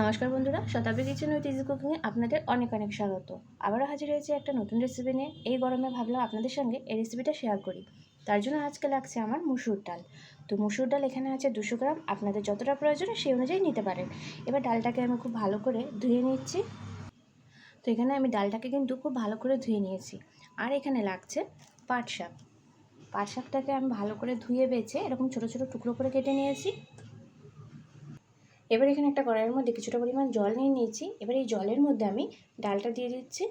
নমস্কার বন্ধুরা, শতাব্দী kitchen with easy কুকিংয়ে আপনাদের অনেক অনেক স্বাগত। আবারও হাজির হয়েছে একটা নতুন রেসিপি নিয়ে। এই গরমে ভাবলাম আপনাদের সঙ্গে এই রেসিপিটা শেয়ার করি। তার জন্য আজকে লাগছে আমার মুসুর ডাল। তো মুসুর ডাল এখানে আছে দুশো গ্রাম, আপনাদের যতটা প্রয়োজন সেই অনুযায়ী নিতে পারেন। এবার ডালটাকে আমি খুব ভালো করে ধুয়ে নিচ্ছি। তো এখানে আমি ডালটাকে কিন্তু খুব ভালো করে ধুয়ে নিয়েছি। আর এখানে লাগছে পাট শাক। পাট শাকটাকে আমি ভালো করে ধুয়ে বেছে এরকম ছোটো ছোটো টুকরো করে কেটে নিয়েছি। এবার এখানে একটা কড়াইয়ের মধ্যে কিছুটা পরিমাণ জল নিয়ে নিয়েছি। এবার এই জলের মধ্যে আমি ডালটা দিয়ে দিচ্ছি।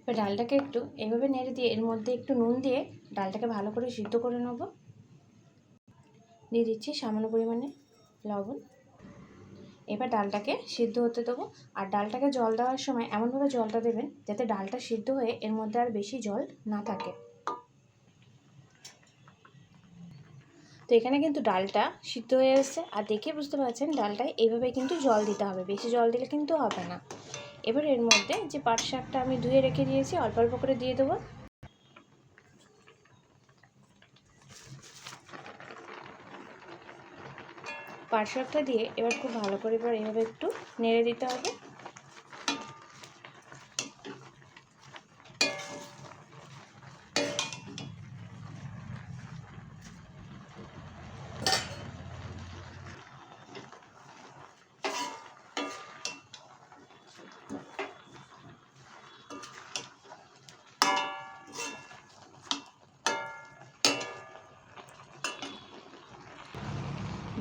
এবার ডালটাকে একটু এভাবে নেড়ে দিয়ে এর মধ্যে একটু নুন দিয়ে ডালটাকে ভালো করে সিদ্ধ করে নেব। দিয়ে দিচ্ছি সামান্য পরিমাণে লবণ। এবার ডালটাকে সিদ্ধ হতে দেবো। আর ডালটাকে জল দেওয়ার সময় এমনভাবে জলটা দেবেন যাতে ডালটা সিদ্ধ হয়ে এর মধ্যে আর বেশি জল না থাকে। তো এখানে কিন্তু ডালটা সিদ্ধ হয়ে এসছে। আর দেখে বুঝতে পারছেন, ডালটায় এইভাবে কিন্তু জল দিতে হবে। বেশি জল দিলে কিন্তু হবে না। এবার এর মধ্যে যে পাট শাকটা আমি ধুয়ে রেখে দিয়েছি, অল্প অল্প করে দিয়ে দেবো। পাট শাকটা দিয়ে এবার খুব ভালো করে এবার এইভাবে একটু নেড়ে দিতে হবে।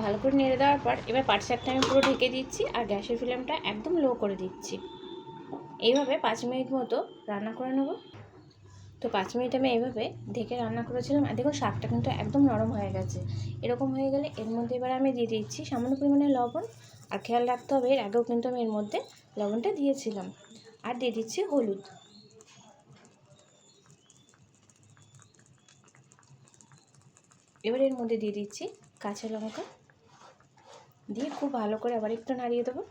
ভালো করে নেড়ে দেওয়ার পর এবার পাট শাকটা আমি পুরো ঢেকে দিচ্ছি আর গ্যাসের ফ্লেমটা একদম লো করে দিচ্ছি। এইভাবে পাঁচ মিনিট মতো রান্না করে নেব। তো পাঁচ মিনিট আমি এইভাবে ঢেকে রান্না করেছিলাম আর দেখুন শাকটা কিন্তু একদম নরম হয়ে গেছে। এরকম হয়ে গেলে এর মধ্যে এবার আমি দিয়ে দিচ্ছি সামান্য পরিমাণে লবণ। আর খেয়াল রাখতে হবে, এর আগেও কিন্তু আমি এর মধ্যে লবণটা দিয়েছিলাম। আর দিয়ে দিচ্ছি হলুদ। এবার এর মধ্যে দিয়ে দিচ্ছি কাঁচা লঙ্কা। দিয়ে খুব ভালো করে আবার একটু নাড়িয়ে দেবো।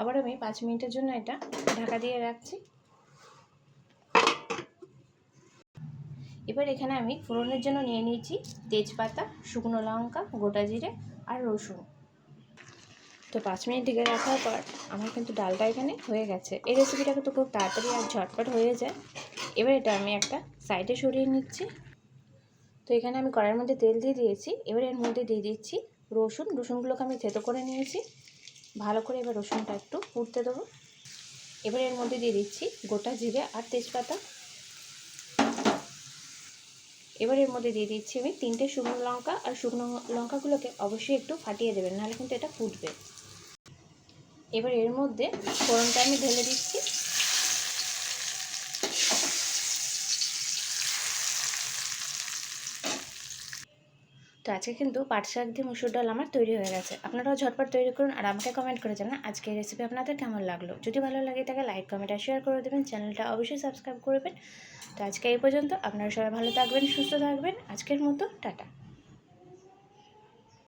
আবার আমি পাঁচ মিনিটের জন্য এটা ঢাকা দিয়ে রাখছি। এবার এখানে আমি ফোড়নের জন্য নিয়ে নিয়েছি তেজপাতা, শুকনো লঙ্কা, গোটা জিরে আর রসুন। তো পাঁচ মিনিট ঢেকে রাখার পর আমার কিন্তু ডালটা এখানে হয়ে গেছে। এই রেসিপিটা কিন্তু খুব তাড়াতাড়ি আর ঝটপট হয়ে যায়। এবার এটা আমি একটা সাইডে সরিয়ে নিচ্ছি। তো এখানে আমি কড়াইয়ের মধ্যে তেল দিয়ে দিয়েছি। এবার এর মধ্যে দিয়ে দিচ্ছি রসুন। রসুনগুলোকে আমি থেতো করে নিয়েছি। ভালো করে এবার রসুনটা একটু পুড়তে দেবো। এবার এর মধ্যে দিয়ে দিচ্ছি গোটা জিরে আর তেজপাতা। এবার এর মধ্যে দিয়ে দিচ্ছি আমি তিনটে শুকনো লঙ্কা, আর শুকনো লঙ্কাগুলোকে অবশ্যই একটু ফাটিয়ে দেবেন, নাহলে কিন্তু এটা ফুটবে। এবার এর মধ্যে ফোড়নটা আমি ঢেলে দিচ্ছি। তো আজকে কিন্তু পাট শাক দিয়ে মুসুর ডাল আমার তৈরি হয়ে গেছে। আপনারাও ঝটপট তৈরি করুন আর আমাকে কমেন্ট করে জানান আজকে রেসিপি আপনাদের কেমন লাগল। যদি ভালো লাগে তাকে লাইক কমেন্ট আর শেয়ার করে দেবেন চ্যানেলটা অবশ্যই সাবস্ক্রাইব করবেন। তো আজকে এই পর্যন্ত, আপনারা সবাই ভালো থাকবেন, সুস্থ থাকবেন। আজকের মতো, টাটা।